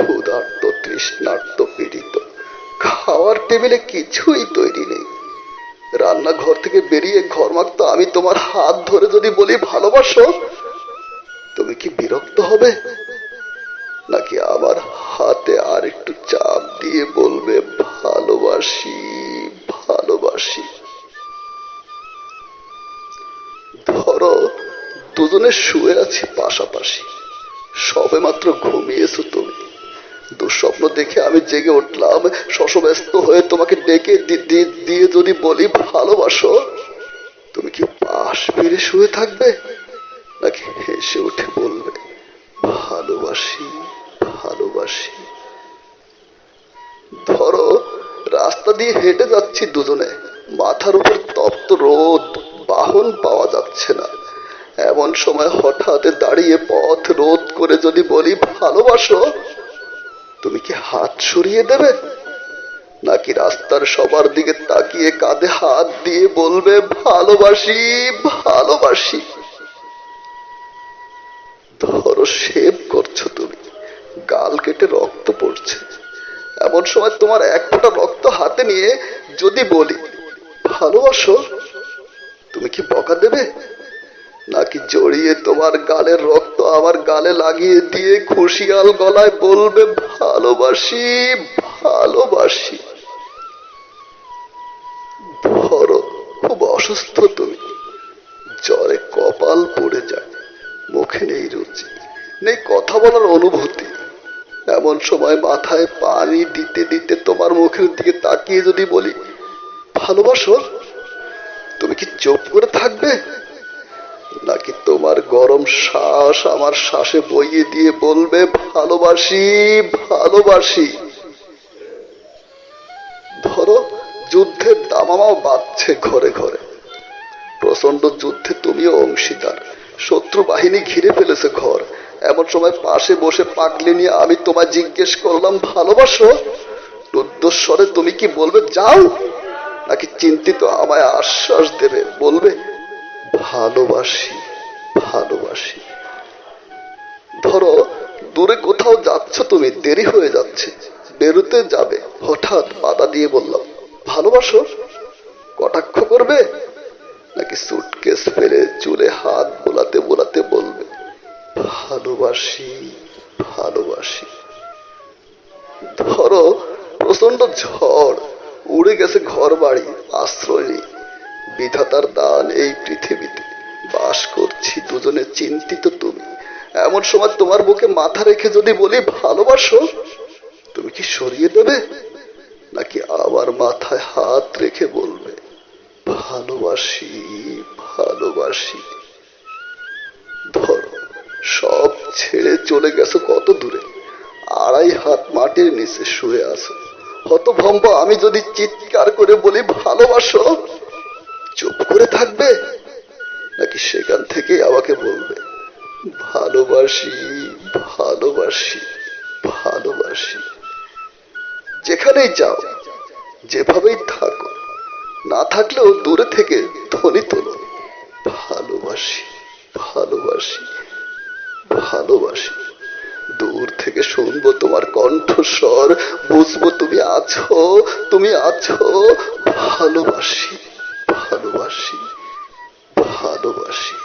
ক্ষুধার্ত তৃষ্ণার্ত পীড়িত। খাওয়ার টেবিলে কিছুই তৈরি নেই। রান্নাঘর থেকে বেরিয়ে ঘরমাক্ত আমি তোমার হাত ধরে যদি বলি ভালোবাসো, তুমি কি বিরক্ত হবে? নাকি আমার হাতে আর একটু চাপ দিয়ে বলবে, ভালোবাসি ভালোবাসি ধরো, দুজনে শুয়ে আছি পাশাপাশি। সবে মাত্র ঘুমিয়েছো তুমি। দুঃস্বপ্ন দেখে আমি জেগে উঠলাম। শশব্যস্ত হয়ে তোমাকে ডেকে দিয়ে যদি বলি ভালোবাসো, তুমি কি পাশ ফিরে শুয়ে থাকবে? নাকি হেসে উঠে বলবে, ভালোবাসি ভালোবাসি। ধরো, রাস্তা দিয়ে হেঁটে যাচ্ছি দুজনে। মাথার উপর তপ্ত রোদ, বাহন পাওয়া যাচ্ছে না। এমন সময় হঠাৎ দাঁড়িয়ে পথ রোধ করে যদি বলি, ভালোবাসো? তুমি কি হাত সরিয়ে দেবে? নাকি রাস্তার সবার দিকে তাকিয়ে কাঁধে হাত দিয়ে বলবে, ভালোবাসি ভালোবাসি ধরো শেভ করছ তুমি। গাল কেটে রক্ত পড়ছে। এমন সময় তোমার এক ফোঁটা রক্ত হাতে নিয়ে যদি বলি, ভালোবাসো তুমি কি বকা দেবে? নাকি জড়িয়ে তোমার গালের রক্ত আমার গালে লাগিয়ে দিয়ে খুশিয়াল গলায় বলবে, ভালোবাসি ভালোবাসি। ধরো, খুব অসুস্থ তুমি। জ্বরে কপাল পড়ে যায়, মুখে নেই রুচি, নেই কথা বলার অনুভূতি। এমন সময় মাথায় পানি দিতে দিতে তোমার মুখের দিকে তাকিয়ে যদি বলি, ভালোবাসো, তুমি কি চুপ করে থাকবে? নাকি তোমার গরম শ্বাস আমার শ্বাসে বইয়ে দিয়ে বলবে, ভালোবাসি ভালোবাসি ধরো, যুদ্ধের দামামাও বাজছে ঘরে ঘরে। প্রচণ্ড যুদ্ধে তুমিও অংশীদার। শত্রু বাহিনী ঘিরে ফেলেছে ঘর। এমন সময় পাশে বসে পাগলি নিয়ে আমি তোমায় জিজ্ঞেস করলাম, ভালোবাসো? রুদ্ধস্বরে তুমি কি বলবে, যাও নাকি চিন্তিত আমায় আশ্বাস দেবে, বলবে ভালোবাসি ভালোবাসি। ধরো, দূরে কোথাও যাচ্ছ, তুমি দেরি হয়ে যাচ্ছে। বেরোতে যাবে, হঠাৎ বাধা দিয়ে বললাম, ভালোবাসো? কটাক্ষ করবে? নাকি সুটকেস ফেলে চুলে হাত বোলাতে বোলাতে বলবে, ভালোবাসি ভালোবাসি। ধরো প্রচণ্ড ঝড়, উড়ে গেছে ঘর বাড়ি আশ্রয় নেই। বিধাতার দান এই পৃথিবীতে। বাস করছি, দুজনে চিন্তিত তুমি। এমন সময় তোমার বুকে মাথা রেখে যদি বলি, ভালোবাসো? তুমি কি সরিয়ে দেবে? নাকি আবার মাথায় হাত রেখে বলবে, ভালোবাসি ভালোবাসি। ধরো, সব ছেড়ে চলে গেছো কত দূরে। আড়াই হাত মাটির নিচে শুয়ে আছো। হতভম্ব, আমি যদি চিৎকার করে বলি, ভালোবাসো? চুপ করে থাকবে? নাকি সেখান থেকে আমাকে বলবে, ভালোবাসি ভালোবাসি ভালোবাসি। যেখানেই যাও, যেভাবেই থাকো, না থাকলেও দূরে থেকে ধ্বনি তোলো, ভালোবাসি ভালোবাসি ভালোবাসি। দূর থেকে শুনব তোমার কণ্ঠস্বর, বুঝব তুমি আছো তুমি আছো, ভালোবাসি ভালোবাসি। ভালোবাসি